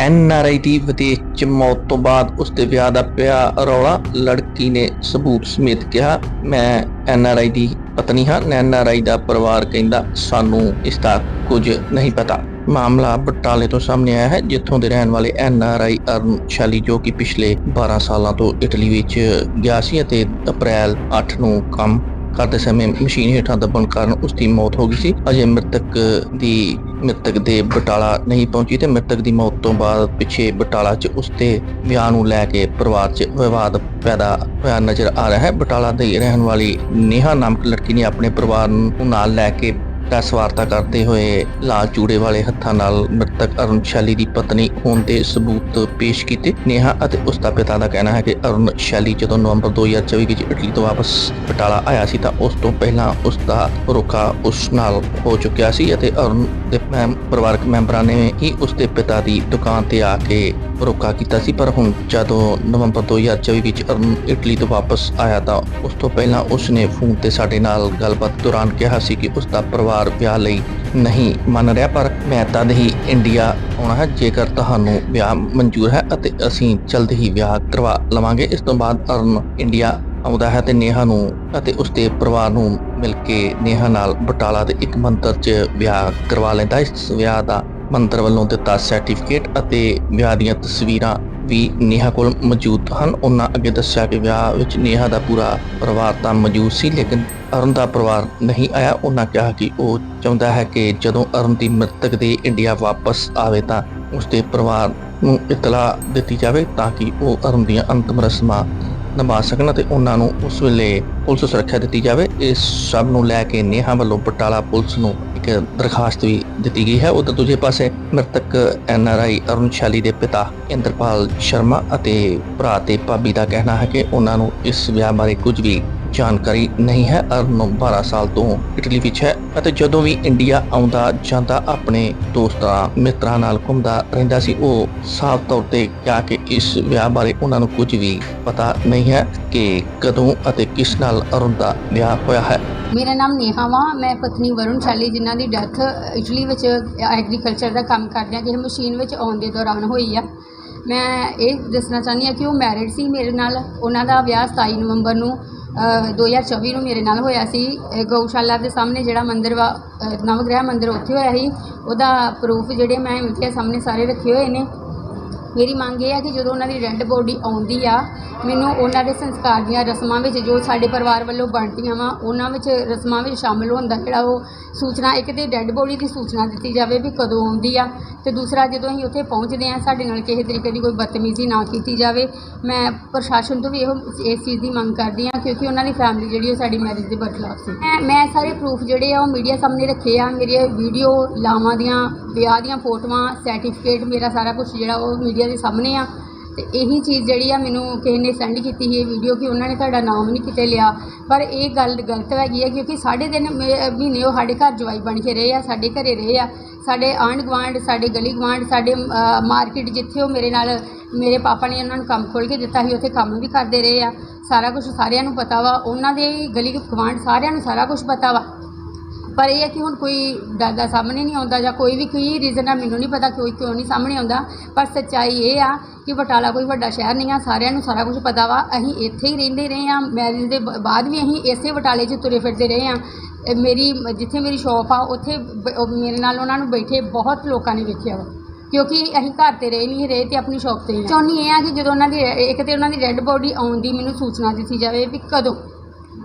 ਐਨ ਦੀ ਵਿਦੇਸ਼ ਚ ਮੌਤ ਤੋਂ ਬਾਅਦ ਉਸ ਦੇ ਵਿਆਹ ਦਾ ਪਿਆ ਰੌਲਾ, ਲੜਕੀ ਨੇ ਸਬੂਤ ਸਮੇਤ ਕਿਹਾ, ਮੈਂ ਐਨ ਦੀ ਪਤਨੀ ਹਾਂ ਐਨ ਦਾ ਪਰਿਵਾਰ ਕਹਿੰਦਾ, ਸਾਨੂੰ ਇਸ ਦਾ ਕੁਝ ਨਹੀਂ ਪਤਾ। ਮਾਮਲਾ ਬਟਾਲੇ ਤੋਂ ਸਾਹਮਣੇ ਆਇਆ ਹੈ, ਜਿੱਥੋਂ ਦੇ ਰਹਿਣ ਵਾਲੇ ਐਨ ਆਰ ਆਈ ਅਰਨ ਸ਼ਾਲੀ, ਜੋ ਕਿ ਪਿਛਲੇ 12 ਸਾਲਾਂ ਤੋਂ ਇਟਲੀ ਵਿੱਚ ਗਿਆ ਸੀ ਅਤੇ ਅਪ੍ਰੈਲ 8 ਨੂੰ ਕੰਮ ਕਰਦੇ ਸਮੇਂ ਮਸ਼ੀਨ ਹੇਠਾਂ ਦੱਬਣ ਕਾਰਨ ਉਸ ਦੀ ਮੌਤ ਹੋ ਗਈ ਸੀ। ਅਜੇ ਮ੍ਰਿਤਕ ਦੀ ਮ੍ਰਿਤਕ ਦੇ ਬਟਾਲਾ ਨਹੀਂ ਪਹੁੰਚੀ ਤੇ ਮ੍ਰਿਤਕ ਦੀ ਮੌਤ ਤੋਂ ਬਾਅਦ ਪਿੱਛੇ ਬਟਾਲਾ 'ਚ ਉਸ ਵਿਆਹ ਨੂੰ ਲੈ ਕੇ ਪਰਿਵਾਰ 'ਚ ਵਿਵਾਦ ਪੈਦਾ ਹੋਇਆ ਨਜ਼ਰ ਆ ਰਿਹਾ ਹੈ। ਬਟਾਲਾ ਦੀ ਰਹਿਣ ਵਾਲੀ ਨੇਹਾ ਨਾਮਕ ਲੜਕੀ ਨੇ ਆਪਣੇ ਪਰਿਵਾਰ ਨੂੰ ਨਾਲ ਲੈ ਕੇ ਪ੍ਰੈਸ ਵਾਰਤਾ ਕਰਦੇ ਹੋਏ ਲਾਲ ਚੂੜੇ ਵਾਲੇ ਹੱਥਾਂ ਨਾਲ ਮ੍ਰਿਤਕ ਅਰੁਣ ਸ਼ੈਲੀ ਦੀ ਪਤਨੀ ਹੋਣ ਦੇ ਸਬੂਤ ਪੇਸ਼ ਕੀਤੇ। ਨੇਹਾ ਅਤੇ ਉਸ ਦਾ ਪਿਤਾ ਦਾ ਕਹਿਣਾ ਹੈ ਕਿ ਅਰੁਣ ਸ਼ੈਲੀ ਜਦੋਂ ਨਵੰਬਰ 2024 ਵਿੱਚ ਇਟਲੀ ਤੋਂ ਵਾਪਸ ਬਟਾਲਾ ਆਇਆ ਸੀ ਤਾਂ ਉਸ ਤੋਂ ਪਹਿਲਾਂ ਉਸ ਦਾ ਰੋਕਾ ਉਸ ਨਾਲ ਹੋ ਚੁੱਕਿਆ ਸੀ ਅਤੇ ਅਰੁਣ ਦੇ ਪਰਿਵਾਰਕ ਮੈਂਬਰਾਂ ਨੇ ਹੀ ਉਸ ਦੇ ਪਿਤਾ ਦੀ ਦੁਕਾਨ ਤੇ ਆ ਕੇ ਰੋਕਾ ਕੀਤਾ ਸੀ। ਪਰ ਹੁਣ ਜਦੋਂ ਨਵੰਬਰ 2024 ਵਿੱਚ ਅਰੁਣ ਇਟਲੀ ਤੋਂ ਵਾਪਸ ਆਇਆ ਤਾਂ ਉਸ ਤੋਂ ਪਹਿਲਾਂ ਉਸ ਨੇ ਫੋਨ ਤੇ ਸਾਡੇ ਨਾਲ ਗੱਲਬਾਤ ਦੌਰਾਨ ਕਿਹਾ ਸੀ ਕਿ ਉਸ ਦਾ ਪਰਿਵਾਰ ਵਿਆਹ ਲਈ ਨਹੀਂ ਮੰਨ ਰਿਹਾ, ਪਰ ਮੈਂ ਤਦ ਹੀ ਇੰਡੀਆ ਆਉਣਾ ਹੈ, ਜੇਕਰ ਤੁਹਾਨੂੰ ਵਿਆਹ ਮਨਜ਼ੂਰ ਹੈ ਅਤੇ ਅਸੀਂ ਜਲਦ ਹੀ ਵਿਆਹ ਕਰਵਾ ਲਵਾਂਗੇ। ਇਸ ਤੋਂ ਬਾਅਦ ਅਰੁਣ ਇੰਡੀਆ ਆਉਂਦਾ ਹੈ ਤੇ ਨੇਹਾ ਨੂੰ ਅਤੇ ਉਸ ਦੇ ਪਰਿਵਾਰ ਨੂੰ ਮਿਲ ਕੇ ਨੇਹਾ ਨਾਲ ਬਟਾਲਾ ਦੇ ਇੱਕ ਮੰਦਰ 'ਚ ਵਿਆਹ ਕਰਵਾ ਲੈਂਦਾ ਇਸ ਵਿਆਹ ਦਾ ਮੰਦਰ ਵੱਲੋਂ ਦਿੱਤਾ ਸਰਟੀਫਿਕੇਟ ਅਤੇ ਵਿਆਹ ਦੀਆਂ ਤਸਵੀਰਾਂ ਵੀ ਨੇਹਾ ਕੋਲ ਮੌਜੂਦ ਹਨ। ਉਹਨਾਂ ਅੱਗੇ ਦੱਸਿਆ ਕਿ ਵਿਆਹ ਵਿੱਚ ਨੇਹਾ ਦਾ ਪੂਰਾ ਪਰਿਵਾਰ ਤਾਂ ਮੌਜੂਦ ਸੀ, ਲੇਕਿਨ ਅਰੁਣ ਦਾ ਪਰਿਵਾਰ ਨਹੀਂ ਆਇਆ। ਉਹਨਾਂ ਕਿਹਾ ਕਿ ਉਹ ਚਾਹੁੰਦਾ ਹੈ ਕਿ ਜਦੋਂ ਅਰੁਣ ਦੀ ਮ੍ਰਿਤਕ ਦੇ ਇੰਡੀਆ ਵਾਪਸ ਆਵੇ ਤਾਂ ਉਸਦੇ ਪਰਿਵਾਰ ਨੂੰ ਇਤਲਾ ਦਿੱਤੀ ਜਾਵੇ ਤਾਂ ਕਿ ਉਹ ਅਰੁਣ ਦੀਆਂ ਅੰਤਮ ਰਸਮਾਂ ਨਿਭਾ ਸਕਣ ਅਤੇ ਉਹਨਾਂ ਨੂੰ ਉਸ ਵੇਲੇ ਪੁਲਿਸ ਸੁਰੱਖਿਆ ਦਿੱਤੀ ਜਾਵੇ। ਇਸ ਸਭ ਨੂੰ ਲੈ ਕੇ ਨੇਹਾ ਵੱਲੋਂ ਬਟਾਲਾ ਪੁਲਿਸ ਨੂੰ ਇੱਕ ਦਰਖਾਸਤ ਵੀ ਦਿੱਤੀ ਗਈ ਹੈ। ਉਧਰ ਦੂਜੇ ਪਾਸੇ ਮ੍ਰਿਤਕ ਐਨ ਆਰ ਆਈ ਅਰੁਣ ਸ਼ਾਲੀ ਦੇ ਪਿਤਾ ਇੰਦਰਪਾਲ ਸ਼ਰਮਾ ਅਤੇ ਭਰਾ ਤੇ ਭਾਬੀ ਦਾ ਕਹਿਣਾ ਹੈ ਕਿ ਉਹਨਾਂ ਨੂੰ ਇਸ ਵਿਆਹ ਬਾਰੇ ਕੁਝ ਵੀ ਜਾਣਕਾਰੀ ਨਹੀਂ ਹੈ। ਅਰੁਣ 12 ਸਾਲ ਤੋਂ ਇਟਲੀ ਵਿੱਚ ਹੈ ਅਤੇ ਜਦੋਂ ਵੀ ਇੰਡੀਆ ਆਉਂਦਾ ਜਾਂਦਾ, ਆਪਣੇ ਦੋਸਤਾਂ, ਮਿੱਤਰਾਂ ਨਾਲ ਘੁੰਮਦਾ ਰਹਿੰਦਾ ਸੀ, ਉਹ ਸਾਫ਼ ਤੌਰ ਤੇ ਕਿਹਾ ਕਿ ਇਸ ਵਿਆਹ ਬਾਰੇ ਉਹਨਾਂ ਨੂੰ ਕੁਝ ਵੀ ਪਤਾ ਨਹੀਂ ਹੈ ਕਿ ਕਦੋਂ ਅਤੇ ਕਿਸ ਨਾਲ ਅਰੁਣ ਦਾ ਵਿਆਹ ਹੋਇਆ ਹੈ। ਮੇਰਾ ਨਾਮ ਨੇਹਾ ਵਾ। ਮੈਂ ਪਤਨੀ ਵਰੁਣ ਸ਼ਾਲੀ, ਜਿਨ੍ਹਾਂ ਦੀ ਡੈਥ ਇਟਲੀ ਵਿੱਚ ਐਗਰੀਕਲਚਰ ਦਾ ਕੰਮ ਕਰਦਿਆਂ ਕਿਸੇ ਮਸ਼ੀਨ ਵਿੱਚ ਆਉਣ ਦੇ ਦੌਰਾਨ ਹੋਈ ਆ। ਮੈਂ ਇਹ ਦੱਸਣਾ ਚਾਹੁੰਦੀ ਆ ਕਿ ਉਹ ਮੈਰਿਡ ਸੀ ਮੇਰੇ ਨਾਲ। ਉਹਨਾਂ ਦਾ ਵਿਆਹ 27 ਨਵੰਬਰ ਨੂੰ 2024 ਨੂੰ ਮੇਰੇ ਨਾਲ ਹੋਇਆ ਸੀ। ਗਊਸ਼ਾਲਾ ਦੇ ਸਾਹਮਣੇ ਜਿਹੜਾ ਮੰਦਿਰ ਵਾ ਨਵਗ੍ਰਹਿ ਮੰਦਿਰ ਉੱਥੇ ਹੋਇਆ ਸੀ। ਉਹਦਾ ਪ੍ਰੂਫ ਜਿਹੜੇ ਮੈਂ ਮੀਡੀਆ ਸਾਹਮਣੇ ਸਾਰੇ ਰੱਖੇ ਹੋਏ ਨੇ। ਮੇਰੀ ਮੰਗ ਇਹ ਹੈ ਕਿ ਜਦੋਂ ਉਹਨਾਂ ਦੀ ਡੈੱਡ ਬੋਡੀ ਆਉਂਦੀ ਆ, ਮੈਨੂੰ ਉਹਨਾਂ ਦੇ ਸੰਸਕਾਰ ਦੀਆਂ ਰਸਮਾਂ ਵਿੱਚ ਜੋ ਸਾਡੇ ਪਰਿਵਾਰ ਵੱਲੋਂ ਬਣਦੀਆਂ ਵਾ, ਉਹਨਾਂ ਵਿੱਚ ਰਸਮਾਂ ਵਿੱਚ ਸ਼ਾਮਲ ਹੁੰਦਾ ਜਿਹੜਾ ਉਹ ਸੂਚਨਾ, ਇੱਕ ਤੇ ਡੈੱਡ ਬੋਡੀ ਦੀ ਸੂਚਨਾ ਦਿੱਤੀ ਜਾਵੇ ਵੀ ਕਦੋਂ ਆਉਂਦੀ ਆ ਤੇ ਦੂਸਰਾ ਜਦੋਂ ਅਸੀਂ ਉੱਥੇ ਪਹੁੰਚਦੇ ਆ ਸਾਡੇ ਨਾਲ ਕਿਸੇ ਤਰੀਕੇ ਦੀ ਕੋਈ ਬਦਤਮੀਜ਼ੀ ਨਾ ਕੀਤੀ ਜਾਵੇ। ਮੈਂ ਪ੍ਰਸ਼ਾਸਨ ਤੋਂ ਵੀ ਇਹੋ ਇਸ ਚੀਜ਼ ਦੀ ਮੰਗ ਕਰਦੀ ਆ ਕਿਉਂਕਿ ਉਹਨਾਂ ਦੀ ਫੈਮਿਲੀ ਜਿਹੜੀ ਉਹ ਸਾਡੀ ਮੈਰਿਜ ਦੇ ਬਰਖਲਾਫ ਸੀ। ਮੈਂ ਮੈਂ ਸਾਰੇ ਪ੍ਰੂਫ ਜਿਹੜੇ ਆ ਉਹ ਮੀਡੀਆ ਸਾਹਮਣੇ ਰੱਖੇ ਆ ਮੇਰੇ ਵੀਡੀਓ ਲਾਵਾਂ ਦੀਆਂ, ਵਿਆਹ ਦੀਆਂ ਫੋਟੋਆਂ ਸਰਟੀਫਿਕੇਟ ਮੇਰਾ ਸਾਰਾ ਕੁਝ ਜਿਹੜਾ ਉਹ ਮੀਡੀਆ ਦੇ ਸਾਹਮਣੇ ਆ। ਤੇ ਇਹੀ ਚੀਜ਼ ਜਿਹੜੀ ਆ ਮੈਨੂੰ ਕਿਸੇ ਨੇ ਸੈਂਡ ਕੀਤੀ ਸੀ ਇਹ ਵੀਡੀਓ ਕਿ ਉਹਨਾਂ ਨੇ ਤੁਹਾਡਾ ਨਾਮ ਨਹੀਂ ਕਿਤੇ ਲਿਆ। ਪਰ ਇਹ ਗੱਲ ਗਲਤ ਹੈਗੀ ਹੈ ਕਿਉਂਕਿ ਸਾਢੇ ਦਿਨ ਮਹੀਨੇ ਉਹ ਸਾਡੇ ਘਰ ਜਵਾਈ ਬਣ ਕੇ ਰਹੇ ਆ, ਸਾਡੇ ਘਰੇ ਰਹੇ ਆ। ਸਾਡੇ ਆਂਢ ਗੁਆਂਢ, ਸਾਡੇ ਗਲੀ ਗੁਆਂਢ, ਸਾਡੇ ਮਾਰਕੀਟ ਜਿੱਥੇ ਉਹ ਮੇਰੇ ਨਾਲ, ਮੇਰੇ ਪਾਪਾ ਨੇ ਉਹਨਾਂ ਨੂੰ ਕੰਮ ਖੋਲ੍ਹ ਕੇ ਦਿੱਤਾ ਸੀ, ਉੱਥੇ ਕੰਮ ਵੀ ਕਰਦੇ ਰਹੇ ਆ। ਸਾਰਾ ਕੁਝ ਸਾਰਿਆਂ ਨੂੰ ਪਤਾ ਵਾ। ਉਹਨਾਂ ਦੇ ਗਲੀ ਗੁਆਂਢ ਸਾਰਿਆਂ ਨੂੰ ਸਾਰਾ ਕੁਝ ਪਤਾ ਵਾ। ਪਰ ਇਹ ਹੈ ਕਿ ਹੁਣ ਕੋਈ ਦਾਦਾ ਸਾਹਮਣੇ ਨਹੀਂ ਆਉਂਦਾ ਜਾਂ ਕੋਈ ਵੀ ਕੀ ਰੀਜ਼ਨ ਆ ਮੈਨੂੰ ਨਹੀਂ ਪਤਾ ਕੋਈ ਕਿਉਂ ਨਹੀਂ ਸਾਹਮਣੇ ਆਉਂਦਾ। ਪਰ ਸੱਚਾਈ ਇਹ ਆ ਕਿ ਬਟਾਲਾ ਕੋਈ ਵੱਡਾ ਸ਼ਹਿਰ ਨਹੀਂ ਆ, ਸਾਰਿਆਂ ਨੂੰ ਸਾਰਾ ਕੁਝ ਪਤਾ ਵਾ। ਅਸੀਂ ਇੱਥੇ ਹੀ ਰਹਿੰਦੇ ਰਹੇ ਆ ਮੈਰਿਜ ਦੇ ਬ- ਬਾਅਦ ਵੀ ਅਸੀਂ ਇਸੇ ਬਟਾਲੇ 'ਚ ਤੁਰੇ ਫਿਰਦੇ ਰਹੇ ਆ ਮੇਰੀ, ਜਿੱਥੇ ਮੇਰੀ ਸ਼ੌਪ ਆ, ਉੱਥੇ ਮੇਰੇ ਨਾਲ ਉਹਨਾਂ ਨੂੰ ਬੈਠੇ ਬਹੁਤ ਲੋਕਾਂ ਨੇ ਵੇਖਿਆ ਵਾ। ਕਿਉਂਕਿ ਅਸੀਂ ਘਰ ਤੇ ਰਹੇ ਨਹੀਂ, ਰਹੇ ਤੇ ਆਪਣੀ ਸ਼ੌਪ ਤੇ ਚਾਹੁੰਦੀ ਇਹ ਆ ਕਿ ਜਦੋਂ ਉਹਨਾਂ ਦੀ, ਇੱਕ ਤੇ ਉਹਨਾਂ ਦੀ ਡੈੱਡ ਬੋਡੀ ਆਉਣ ਦੀ ਮੈਨੂੰ ਸੂਚਨਾ ਦਿੱਤੀ ਜਾਵੇ ਵੀ ਕਦੋਂ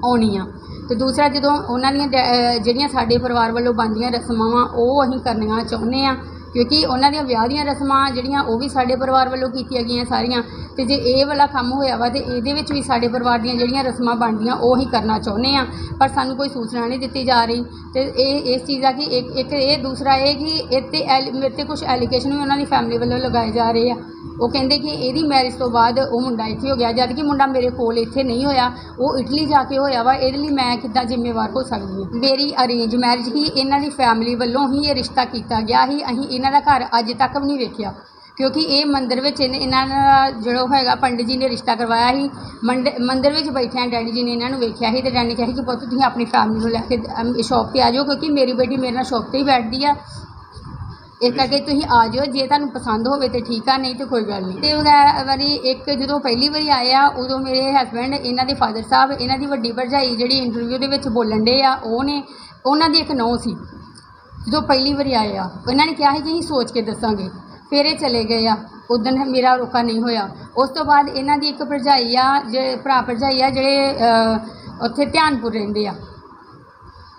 ਆਉਣੀ ਆ ਤੇ ਦੂਸਰਾ ਜਦੋਂ ਉਹਨਾਂ ਦੀਆਂ ਡੈ- ਅਹ ਜਿਹੜੀਆਂ ਸਾਡੇ ਪਰਿਵਾਰ ਵੱਲੋਂ ਬਣਦੀਆਂ ਰਸਮਾਂ ਵਾ ਉਹ ਅਸੀਂ ਕਰਨੀਆਂ ਚਾਹੁੰਦੇ ਆ ਕਿਉਂਕਿ ਉਹਨਾਂ ਦੀਆਂ ਵਿਆਹ ਦੀਆਂ ਰਸਮਾਂ ਜਿਹੜੀਆਂ ਉਹ ਵੀ ਸਾਡੇ ਪਰਿਵਾਰ ਵੱਲੋਂ ਕੀਤੀਆਂ ਗਈਆਂ ਸਾਰੀਆਂ, ਤੇ ਜੇ ਇਹ ਵਾਲਾ ਕੰਮ ਹੋਇਆ ਵਾ ਤੇ ਇਹਦੇ ਵਿੱਚ ਵੀ ਸਾਡੇ ਪਰਿਵਾਰ ਦੀਆਂ ਜਿਹੜੀਆਂ ਰਸਮਾਂ ਬਣਦੀਆਂ ਉਹ ਅਸੀਂ ਕਰਨਾ ਚਾਹੁੰਦੇ ਆ ਪਰ ਸਾਨੂੰ ਕੋਈ ਸੂਚਨਾ ਨਹੀਂ ਦਿੱਤੀ ਜਾ ਰਹੀ। ਤੇ ਇਹ, ਇਸ ਚੀਜ਼ ਦਾ ਕਿ ਇੱਕ ਇੱਕ ਇਹ ਦੂਸਰਾ ਇਹ ਕਿ ਇਹ ਤੇ ਐਲ- ਮੇਰੇ ਤੇ ਕੁਝ ਐਲੀਗੇਸ਼ਨ ਵੀ ਉਹਨਾਂ ਦੀ ਫੈਮਿਲੀ ਵੱਲੋਂ ਲਗਾਏ ਜਾ ਰਹੇ ਆ। ਉਹ ਕਹਿੰਦੇ ਕਿ ਇਹਦੀ ਮੈਰਿਜ ਤੋਂ ਬਾਅਦ ਉਹ ਮੁੰਡਾ ਇੱਥੇ ਹੋ ਗਿਆ ਜਦ ਕਿ ਮੁੰਡਾ ਮੇਰੇ ਕੋਲ ਇੱਥੇ ਨਹੀਂ ਹੋਇਆ, ਉਹ ਇਟਲੀ ਜਾ ਕੇ ਹੋਇਆ ਵਾ, ਇਹਦੇ ਲਈ ਮੈਂ ਕਿੱਦਾਂ ਜ਼ਿੰਮੇਵਾਰ ਹੋ ਸਕਦੀ ਹਾਂ? ਮੇਰੀ ਅਰੇਂਜ ਮੈਰਿਜ ਹੀ ਇਹਨਾਂ ਦੀ ਫੈਮਿਲੀ ਵੱਲੋਂ ਹੀ ਇਹ ਰਿਸ਼ਤਾ ਕੀਤਾ ਗਿਆ ਸੀ, ਅਸੀਂ ਇਹਨਾਂ ਦਾ ਘਰ ਅੱਜ ਤੱਕ ਵੀ ਨਹੀਂ ਵੇਖਿਆ। ਕਿਉਂਕਿ ਇਹ ਮੰਦਿਰ ਵਿੱਚ ਇਹਨੇ- ਇਹਨਾਂ ਦਾ ਜਿਹੜਾ ਹੈਗਾ, ਪੰਡਿਤ ਜੀ ਨੇ ਰਿਸ਼ਤਾ ਕਰਵਾਇਆ ਸੀ, ਮੰਡ- ਮੰਦਿਰ ਵਿੱਚ ਬੈਠਿਆਂ ਡੈਡੀ ਜੀ ਨੇ ਇਹਨਾਂ ਨੂੰ ਵੇਖਿਆ ਸੀ ਤੇ ਡੈਡੀ ਨੇ ਕਿਹਾ ਸੀ ਕਿ ਪੁੱਤ ਤੁਸੀਂ ਆਪਣੀ ਫੈਮਿਲੀ ਨੂੰ ਲੈ ਕੇ ਸ਼ੌਪ ਤੇ ਆ ਜਾਓ, ਕਿਉਂਕਿ ਮੇਰੀ ਬੇਟੀ ਮੇਰੇ ਨਾਲ ਸ਼ੌਪ ਤੇ ਹੀ ਬੈਠਦੀ ਆ। ਇਸ ਕਰਕੇ ਤੁਸੀਂ ਆ ਜਾਓ ਜੇ ਤੁਹਾਨੂੰ ਪਸੰਦ ਹੋਵੇ ਤੇ ਠੀਕ ਆ ਨਹੀਂ ਤੇ ਕੋਈ ਗੱਲ ਨਹੀਂ। ਤੇ ਵਗੈ- ਵਾਰੀ ਇੱਕ ਜਦੋਂ ਪਹਿਲੀ ਵਾਰੀ ਆਏ ਆ ਉਦੋਂ ਮੇਰੇ ਹਸਬੰਡ ਇਹਨਾਂ ਦੇ ਫਾਦਰ ਸਾਹਿਬ ਇਹਨਾਂ ਦੀ ਵੱਡੀ ਭਰਜਾਈ ਜਿਹੜੀ ਇੰਟਰਵਿਊ ਦੇ ਵਿੱਚ ਬੋਲਣ ਦੇ ਆ ਉਹ ਨੇ ਉਹਨਾਂ ਦੀ ਇੱਕ ਨੌ ਸੀ। ਜਦੋਂ ਪਹਿਲੀ ਵਾਰੀ ਆਏ ਆ ਇਹਨਾਂ ਨੇ ਕਿਹਾ ਸੀ ਕਿ ਅਸੀਂ ਸੋਚ ਕੇ ਦੱਸਾਂਗੇ। ਫਿਰ ਇਹ ਚਲੇ ਗਏ ਆ। ਉਦੋਂ ਮੇਰਾ ਰੋਕਾ ਨਹੀਂ ਹੋਇਆ। ਉਸ ਤੋਂ ਬਾਅਦ ਇਹਨਾਂ ਦੀ ਇੱਕ ਭਰਜਾਈ ਆ ਜਿਹੜੇ ਭਰਾ ਭਰਜਾਈ ਆ ਜਿਹੜੇ ਉੱਥੇ ਧਿਆਨਪੁਰ ਰਹਿੰਦੇ ਆ।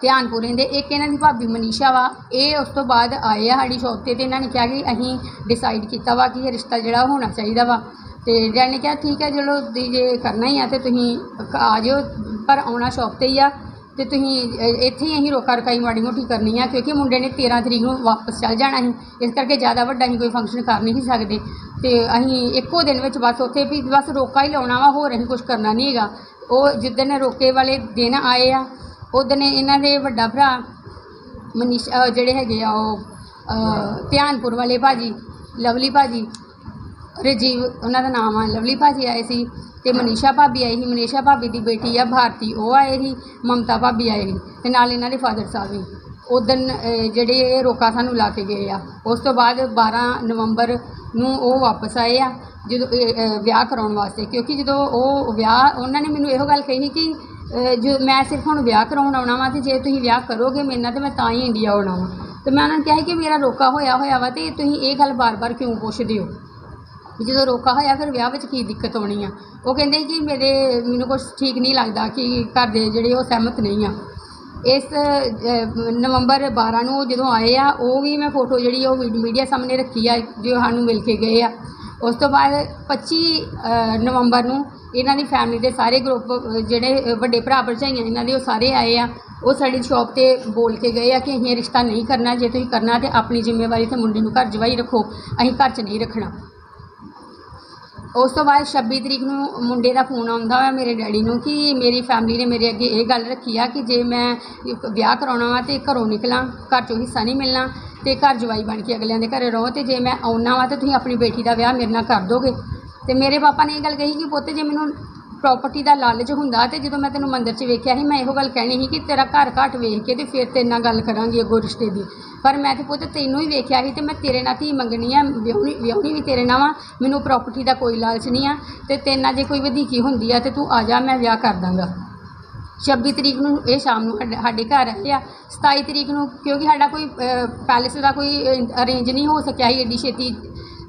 ਧਿਆਨਪੁਰ ਦੇ ਇੱਕ ਇਹਨਾਂ ਦੀ ਭਾਬੀ ਮਨੀਸ਼ਾ ਵਾ। ਇਹ ਉਸ ਤੋਂ ਬਾਅਦ ਆਏ ਆ ਸਾਡੀ ਸ਼ੌਪ ਤੇ ਤੇ ਇਹਨਾਂ ਨੇ ਕਿਹਾ ਕਿ ਅਸੀਂ ਡਿਸਾਈਡ ਕੀਤਾ ਵਾ ਕਿ ਇਹ ਰਿਸ਼ਤਾ ਜਿਹੜਾ ਉਹ ਹੋਣਾ ਚਾਹੀਦਾ ਵਾ। ਤੇ ਡੈਡ ਨੇ ਕਿਹਾ, ਠੀਕ ਹੈ, ਚਲੋ, ਤੁਸੀਂ ਜੇ ਕਰਨਾ ਹੀ ਆ ਤੇ ਤੁਸੀਂ ਆ ਜਾਓ। ਪਰ ਆਉਣਾ ਸ਼ੌਪ ਤੇ ਹੀ ਆ ਤੇ ਤੁਸੀਂ ਇੱਥੇ ਹੀ ਅਸੀਂ ਰੋਕਾ ਰਕਾਈ ਮਾੜੀ ਮੋਟੀ ਕਰਨੀ ਆ। ਕਿਉਂਕਿ ਮੁੰਡੇ ਨੇ 13 ਤਰੀਕ ਨੂੰ ਵਾਪਸ ਚੱਲ ਜਾਣਾ ਸੀ। ਇਸ ਕਰਕੇ ਜ਼ਿਆਦਾ ਵੱਡਾ ਅਸੀਂ ਕੋਈ ਫੰਕਸ਼ਨ ਕਰ ਨਹੀਂ ਸਕਦੇ। ਤੇ ਅਸੀਂ ਇੱਕੋ ਦਿਨ ਵਿੱਚ ਬਸ ਉੱਥੇ ਵੀ ਬਸ ਰੋਕਾ ਹੀ ਲਾਉਣਾ ਵਾ, ਹੋਰ ਅਸੀਂ ਕੁਝ ਕਰਨਾ ਨਹੀਂ ਹੈਗਾ। ਉਹ ਜਿੱਦਣ ਰੋਕੇ ਵਾਲੇ ਦਿਨ ਆਏ ਆ ਉਦਣ ਇਹਨਾਂ ਦੇ ਵੱਡਾ ਭਰਾ ਮਨੀਸ਼ ਅ, ਜਿਹੜੇ ਹੈਗੇ ਆ ਉਹ ਅ, ਧਿਆਨਪੁਰ ਵਾਲੇ ਭਾਜੀ ਲਵਲੀ ਭਾਜੀ ਰਜੀਵ ਉਹਨਾਂ ਦਾ ਨਾਮ ਆ ਲਵਲੀ ਭਾਜੀ ਆਏ ਸੀ ਤੇ ਮਨੀਸ਼ਾ ਭਾਬੀ ਆਈ ਸੀ ਮਨੀਸ਼ਾ ਭਾਬੀ ਦੀ ਬੇਟੀ ਆ ਭਾਰਤੀ ਉਹ ਆਏ ਸੀ ਮਮਤਾ ਭਾਬੀ ਆਏ ਸੀ ਤੇ ਨਾਲ ਇਹਨਾਂ ਦੇ ਫਾਦਰ ਸਾਹਿਬ ਵੀ। ਉਦੋਂ ਜਿਹੜੇ ਇਹ ਰੋਕਾ ਸਾਨੂੰ ਲਾ ਕੇ ਗਏ ਆ ਉਸ ਤੋਂ ਬਾਅਦ 12 ਨਵੰਬਰ ਨੂੰ ਉਹ ਵਾਪਸ ਆਏ ਆ ਜਦੋਂ ਇਹ, ਅ, ਵਿਆਹ ਕਰਾਉਣ ਵਾਸਤੇ ਕਿਉਂਕਿ ਜਦੋਂ ਉਹ ਵਿਆਹ ਉਹਨਾਂ ਨੇ ਮੈਨੂੰ ਇਹੋ ਗੱਲ ਕਹੀ ਕਿ ਜੋ ਮੈਂ ਸਿਰਫ ਹੁਣ ਵਿਆਹ ਕਰਾਉਣ ਆਉਣਾ ਵਾ ਤੇ ਜੇ ਤੁਸੀਂ ਵਿਆਹ ਕਰੋਗੇ ਮੇਰੇ ਨਾਲ ਤੇ ਮੈਂ ਤਾਂ ਹੀ ਇੰਡੀਆ ਆਉਣਾ ਵਾ। ਤੇ ਮੈਂ ਉਹਨਾਂ ਨੂੰ ਕਿਹਾ ਸੀ ਕਿ ਮੇਰਾ ਰੋਕਾ ਹੋਇਆ ਹੋਇਆ ਵਾ ਤੇ ਤੁਸੀਂ ਇਹ ਗੱਲ ਬਾਰ-ਬਾਰ ਕਿਉਂ ਪੁੱਛਦੇ ਹੋ? ਵੀ ਜਦੋਂ ਰੋਕਾ ਹੋਇਆ ਫਿਰ ਵਿਆਹ ਵਿੱਚ ਕੀ ਦਿੱਕਤ ਆਉਣੀ ਆ? ਉਹ ਕਹਿੰਦੇ ਕਿ ਮੇਰੇ ਮੈਨੂੰ ਕੁਝ ਠੀਕ ਨਹੀਂ ਲੱਗਦਾ ਕਿ ਘਰ ਦੇ ਜਿਹੜੇ ਉਹ ਸਹਿਮਤ ਨਹੀਂ ਆ। ਇਸ ਨਵੰਬਰ 12 ਨੂੰ ਉਹ ਜਦੋਂ ਆਏ ਆ, ਉਹ ਵੀ ਮੈਂ ਫੋਟੋ ਜਿਹੜੀ ਉਹ ਮੀਡੀਆ ਸਾਹਮਣੇ ਰੱਖੀ ਆ, ਜੋ ਸਾਨੂੰ ਮਿਲ ਕੇ ਗਏ ਆ। ਉਸ ਤੋਂ ਬਾਅਦ 25 ਨਵੰਬਰ ਨੂੰ ਇਹਨਾਂ ਦੀ ਫੈਮਿਲੀ ਦੇ ਸਾਰੇ ਗਰੁੱਪ ਜਿਹੜੇ ਵੱਡੇ ਭਰਾ ਭਰਜਾਈਆਂ ਇਹਨਾਂ ਦੇ ਉਹ ਸਾਰੇ ਆਏ ਆ, ਉਹ ਸਾਡੀ ਸ਼ਾਪ ਤੇ ਬੋਲ ਕੇ ਗਏ ਆ ਕਿ ਅਸੀਂ ਇਹ ਰਿਸ਼ਤਾ ਨਹੀਂ ਕਰਨਾ, ਜੇ ਤੁਸੀਂ ਕਰਨਾ ਤੇ ਆਪਣੀ ਜ਼ਿੰਮੇਵਾਰੀ ਤੇ ਮੁੰਡੇ ਨੂੰ ਘਰ ਜਵਾਈ ਰੱਖੋ, ਅਸੀਂ ਘਰ 'ਚ ਨਹੀਂ ਰੱਖਣਾ। ਉਸ ਤੋਂ ਬਾਅਦ 26 ਤਰੀਕ ਨੂੰ ਮੁੰਡੇ ਦਾ ਫੋਨ ਆਉਂਦਾ ਵਾ ਮੇਰੇ ਡੈਡੀ ਨੂੰ ਕਿ ਮੇਰੀ ਫੈਮਿਲੀ ਨੇ ਮੇਰੇ ਅੱਗੇ ਇਹ ਗੱਲ ਰੱਖੀ ਆ ਕਿ ਜੇ ਮੈਂ ਵਿਆਹ ਕਰਾਉਣਾ ਵਾ ਤੇ ਘਰੋਂ ਨਿਕਲਾਂ, ਘਰ ਚੋਂ ਹਿੱਸਾ ਨਹੀਂ ਮਿਲਣਾ ਤੇ ਘਰ ਜਵਾਈ ਬਣ ਕੇ ਅਗਲਿਆਂ ਦੇ ਘਰੇ ਰਹੋ ਤੇ ਜੇ ਮੈਂ ਆਉਣਾ ਵਾ ਤੇ ਤੁਸੀਂ ਆਪਣੀ ਬੇਟੀ ਦਾ ਵਿਆਹ ਮੇਰੇ ਨਾਲ ਕਰ ਦੋਗੇ। ਤੇ ਮੇਰੇ ਪਾਪਾ ਨੇ ਇਹ ਗੱਲ ਕਹੀ ਕਿ ਪੁੱਤ, ਜੇ ਮੈਨੂੰ ਪ੍ਰਾਪਰਟੀ ਦਾ ਲਾਲਚ ਹੁੰਦਾ ਤੇ ਜਦੋਂ ਮੈਂ ਤੈਨੂੰ ਮੰਦਿਰ 'ਚ ਵੇਖਿਆ ਸੀ, ਮੈਂ ਇਹੋ ਗੱਲ ਕਹਿਣੀ ਸੀ ਕਿ ਤੇਰਾ ਘਰ ਘਾਟ ਵੇਖ ਕੇ ਤੇ ਫਿਰ ਤੇਰੇ ਨਾਲ ਗੱਲ ਕਰਾਂਗੀ ਅੱਗੋਂ ਰਿਸ਼ਤੇ ਦੀ। ਪਰ ਮੈਂ ਤੇ ਪੁੱਤ ਤੈਨੂੰ ਹੀ ਵੇਖਿਆ ਸੀ ਤੇ ਮੈਂ ਤੇਰੇ ਨਾਲ ਧੀ ਮੰਗਣੀ ਆ, ਵਿਆਹਣੀ ਵਿਆਹਣੀ ਵੀ ਤੇਰੇ ਨਾਲ ਵਾ ਮੈਨੂੰ ਪ੍ਰਾਪਰਟੀ ਦਾ ਕੋਈ ਲਾਲਚ ਨਹੀਂ ਆ ਤੇ ਤੇਰੇ ਨਾਲ ਜੇ ਕੋਈ ਵਧੀਕੀ ਹੁੰਦੀ ਆ ਤੇ ਤੂੰ ਆ ਜਾ, ਮੈਂ ਵਿਆਹ ਕਰ ਦਾਂਗਾ। 26 ਤਰੀਕ ਨੂੰ ਇਹ ਸ਼ਾਮ ਨੂੰ ਸਾਡੇ- ਘਰ ਆਏ ਆ। 27 ਤਰੀਕ ਨੂੰ ਕਿਉਂਕਿ ਸਾਡਾ ਕੋਈ ਪੈਲੇਸ ਦਾ ਕੋਈ ਅਰੇਂਜ ਨਹੀਂ ਹੋ ਸਕਿਆ ਸੀ, ਏਡੀ ਛੇਤੀ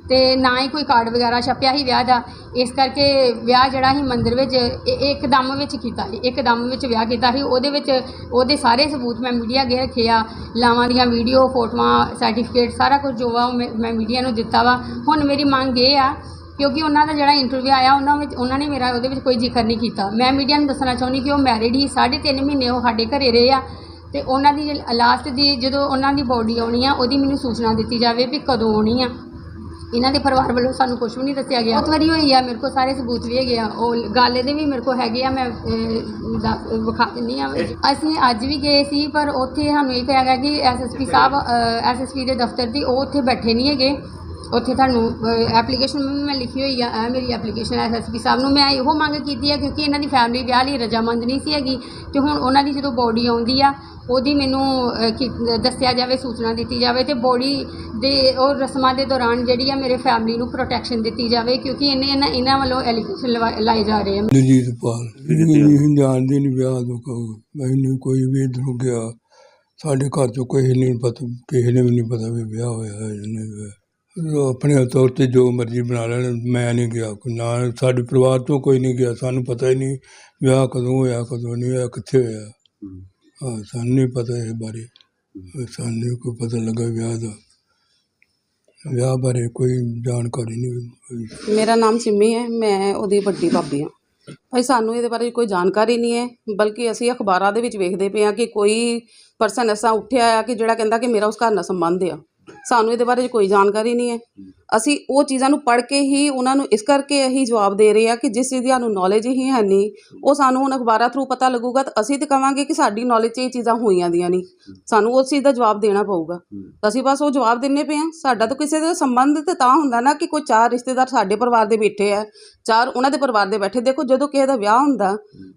ਤੇ ਨਾ ਹੀ ਕੋਈ ਕਾਰਡ ਵਗੈਰਾ ਛਪਿਆ ਸੀ ਵਿਆਹ ਦਾ। ਇਸ ਕਰਕੇ ਵਿਆਹ ਜਿਹੜਾ ਸੀ ਮੰਦਿਰ ਵਿੱਚ ਇ- ਇੱਕਦਮ ਵਿੱਚ ਕੀਤਾ ਸੀ। ਇੱਕਦਮ ਵਿੱਚ ਵਿਆਹ ਕੀਤਾ ਸੀ। ਉਹਦੇ ਵਿੱਚ ਉਹਦੇ ਸਾਰੇ ਸਬੂਤ ਮੈਂ ਮੀਡੀਆ ਅੱਗੇ ਰੱਖੇ ਆ। ਲਾਵਾਂ ਦੀਆਂ ਵੀਡੀਓ ਫੋਟੋਆਂ ਸਰਟੀਫਿਕੇਟ ਸਾਰਾ ਕੁਝ ਜੋ ਵਾ ਉਹ ਮੈਂ ਮੈਂ ਮੀਡੀਆ ਨੂੰ ਦਿੱਤਾ ਵਾ। ਹੁਣ ਮੇਰੀ ਮੰਗ ਇਹ ਆ, ਕਿਉਂਕਿ ਉਹਨਾਂ ਦਾ ਜਿਹੜਾ ਇੰਟਰਵਿਊ ਆਇਆ, ਉਹਨਾਂ ਵਿੱਚ, ਉਹਨਾਂ ਨੇ ਮੇਰਾ ਉਹਦੇ ਵਿੱਚ ਕੋਈ ਜ਼ਿਕਰ ਨਹੀਂ ਕੀਤਾ। ਮੈਂ ਮੀਡੀਆ ਨੂੰ ਦੱਸਣਾ ਚਾਹੁੰਦੀ ਕਿ ਉਹ ਮੈਰਿਡ ਹੀ, ਸਾਢੇ ਤਿੰਨ ਮਹੀਨੇ ਉਹ ਸਾਡੇ ਘਰੇ ਰਹੇ ਆ। ਤੇ ਉਹਨਾਂ ਦੀ ਲਾਸਟ ਦੀ ਜਦੋਂ ਉਹਨਾਂ ਦੀ ਬੋਡੀ ਆਉਣੀ ਆ, ਉਹਦੀ ਮੈਨੂੰ ਸੂਚਨਾ ਦਿੱਤੀ ਜਾਵੇ ਵੀ ਕਦੋਂ ਆਉਣੀ ਆ। ਇਹਨਾਂ ਦੇ ਪਰਿਵਾਰ ਵੱਲੋਂ ਸਾਨੂੰ ਕੁਝ ਵੀ ਨਹੀਂ ਦੱਸਿਆ ਗਿਆ। ਬਹੁਤ ਵਾਰੀ ਹੋਈ ਆ ਮੇਰੇ ਕੋਲ ਸਾਰੇ ਸਬੂਤ ਵੀ ਹੈਗੇ ਆ। ਉਹ ਗੱਲ ਇਹਦੇ ਵੀ ਮੇਰੇ ਕੋਲ ਹੈਗੇ ਆ ਮੈਂ ਅਹ, ਦੱਸ- ਵਿਖਾ ਦਿੰਨੀ ਆ। ਅਸੀਂ ਅੱਜ ਵੀ ਗਏ ਸੀ ਪਰ ਉੱਥੇ ਸਾਨੂੰ ਇਹ ਕਿਹਾ ਗਿਆ ਕਿ ਐਸਐਸਪੀ ਸਾਹਿਬ ਐਸਐਸਪੀ ਦੇ ਦਫ਼ਤਰ ਦੀ ਉਹ ਉੱਥੇ ਬੈਠੇ ਨਹੀਂ ਹੈਗੇ। ਉੱਥੇ ਤੁਹਾਨੂੰ ਐਪਲੀਕੇਸ਼ਨ ਵੀ ਮੈਂ ਲਿਖੀ ਹੋਈ ਆ ਇਹ ਮੇਰੀ ਐਪਲੀਕੇਸ਼ਨ ਐਸਐਸਪੀ ਸਾਹਿਬ ਨੂੰ ਮੈਂ ਇਹੋ ਮੰਗ ਕੀਤੀ ਆ ਕਿਉਂਕਿ ਇਹਨਾਂ ਦੀ ਫੈਮਿਲੀ ਵਿਆਹ ਲਈ ਰਜਾਮੰਦ ਨਹੀਂ ਸੀ ਹੈਗੀ ਤੇ ਹੁਣ ਉਹਨਾਂ ਦੀ ਜਦੋਂ ਬੋਡੀ ਆਉਂਦੀ ਆ ਉਹਦੀ ਮੈਨੂੰ ਦੱਸਿਆ ਜਾਵੇ ਸੂਚਨਾ ਦਿੱਤੀ ਜਾਵੇ ਤੇ ਬੋਡੀ ਦੇ ਉਹ ਰਸਮਾਂ ਦੇ ਦੌਰਾਨ ਜਿਹੜੀ ਆ ਮੇਰੇ ਫੈਮਿਲੀ ਨੂੰ ਪ੍ਰੋਟੈਕਸ਼ਨ ਦਿੱਤੀ ਜਾਵੇ ਕਿਉਂਕਿ ਇਹਨੇ ਇਹਨਾਂ ਇਹਨਾਂ ਵੱਲੋਂ ਐਲੀਗੇਸ਼ਨ ਲਾਏ ਜਾ ਰਹੇ ਆ। ਦਲਜੀਤ ਪਾਲ ਨਹੀਂ ਜਾਣਦੇ ਨਹੀਂ ਵਿਆਹ ਤੋਂ ਕਹੋ ਮੈਨੂੰ ਕੋਈ ਵੀ ਇੱਧਰੋਂ ਗਿਆ ਸਾਡੇ ਘਰ ਚੋਂ ਕਿਸੇ ਨਹੀਂ ਪਤਾ ਕਿਸੇ ਨੇ ਵੀ ਨਹੀਂ ਪਤਾ ਵੀ ਵਿਆਹ ਹੋਇਆ ਹੈ ਜਾਂ ਨਹੀਂ ਹੋਇਆ। ਉਹ ਆਪਣੇ ਤੌਰ ਤੇ ਜੋ ਮਰਜ਼ੀ ਬਣਾ ਲੈਣ ਮੈਂ ਨਹੀਂ ਗਿਆ। ਕੋਈ ਨਾ ਸਾਡੇ ਪਰਿਵਾਰ ਤੋਂ ਕੋਈ ਨਹੀਂ ਗਿਆ ਸਾਨੂੰ ਪਤਾ ਹੀ ਨਹੀਂ ਵਿਆਹ ਕਦੋਂ ਹੋਇਆ ਕਦੋਂ ਨਹੀਂ ਹੋਇਆ ਕਿੱਥੇ ਹੋਇਆ। ਹਾਂ। ਸਾਨੂੰ ਨਹੀਂ ਪਤਾ ਇਹ ਬਾਰੇ। ਸਾਨੂੰ ਕੋਈ ਪਤਾ ਲੱਗਾ ਵਿਆਹ ਦਾ। ਵਿਆਹ ਬਾਰੇ ਕੋਈ ਜਾਣਕਾਰੀ ਨਹੀਂ ਮੇਰਾ ਨਾਮ ਸਿੰਮੀ ਹੈ ਮੈਂ ਉਹਦੀ ਵੱਡੀ ਭਾਬੀ ਹਾਂ। ਭਾਈ ਸਾਨੂੰ ਇਹਦੇ ਬਾਰੇ ਕੋਈ ਜਾਣਕਾਰੀ ਨਹੀਂ ਹੈ ਬਲਕਿ ਅਸੀਂ ਅਖਬਾਰਾਂ ਦੇ ਵਿੱਚ ਵੇਖਦੇ ਪਏ ਹਾਂ ਕਿ ਕੋਈ ਪਰਸਨ ਐਸਾ ਉੱਠਿਆ ਆ ਕਿ ਜਿਹੜਾ ਕਹਿੰਦਾ ਕਿ ਮੇਰਾ ਉਸ ਘਰ ਨਾਲ ਸੰਬੰਧ ਆ। ਸਾਨੂੰ ਇਹਦੇ ਬਾਰੇ ਕੋਈ ਜਾਣਕਾਰੀ ਨਹੀਂ ਹੈ। ਅਸੀਂ ਉਹ ਚੀਜ਼ਾਂ ਨੂੰ ਪੜ੍ਹ ਕੇ ਹੀ ਉਹਨਾਂ ਨੂੰ ਇਸ ਕਰਕੇ ਇਹੀ ਜਵਾਬ ਦੇ ਰਹੇ ਆ ਕਿ ਜਿਸ ਚੀਜ਼ ਦੀ ਸਾਨੂੰ ਨੌਲੇਜ ਹੀ ਹੈ ਨਹੀਂ ਉਹ ਸਾਨੂੰ ਹੁਣ ਅਖਬਾਰਾਂ ਥਰੂ ਪਤਾ ਲੱਗੂਗਾ ਤਾਂ ਅਸੀਂ ਤਾਂ ਕਵਾਂਗੇ ਕਿ ਸਾਡੀ ਨੌਲੇਜ 'ਚ ਇਹ ਚੀਜ਼ਾਂ ਹੋਈਆਂ ਦੀਆਂ ਨਹੀਂ। ਸਾਨੂੰ ਉਸ ਚੀਜ਼ ਦਾ ਜਵਾਬ ਦੇਣਾ ਪਊਗਾ। ਤਾਂ ਅਸੀਂ ਬਸ ਉਹ ਜਵਾਬ ਦਿੰਨੇ ਪਏ ਹਾਂ। ਸਾਡਾ ਤਾਂ ਕਿਸੇ ਦਾ ਸੰਬੰਧ ਤੇ ਤਾਂ ਹੁੰਦਾ ਨਾ ਕਿ ਕੋਈ ਚਾਰ ਰਿਸ਼ਤੇਦਾਰ ਸਾਡੇ ਪਰਿਵਾਰ ਦੇ ਬੈਠੇ ਆ ਚਾਰ ਉਹਨਾਂ ਦੇ ਪਰਿਵਾਰ ਦੇ ਬੈਠੇ। ਦੇਖੋ ਜਦੋਂ ਕਿਸੇ ਦਾ ਵਿਆਹ ਹੁੰਦਾ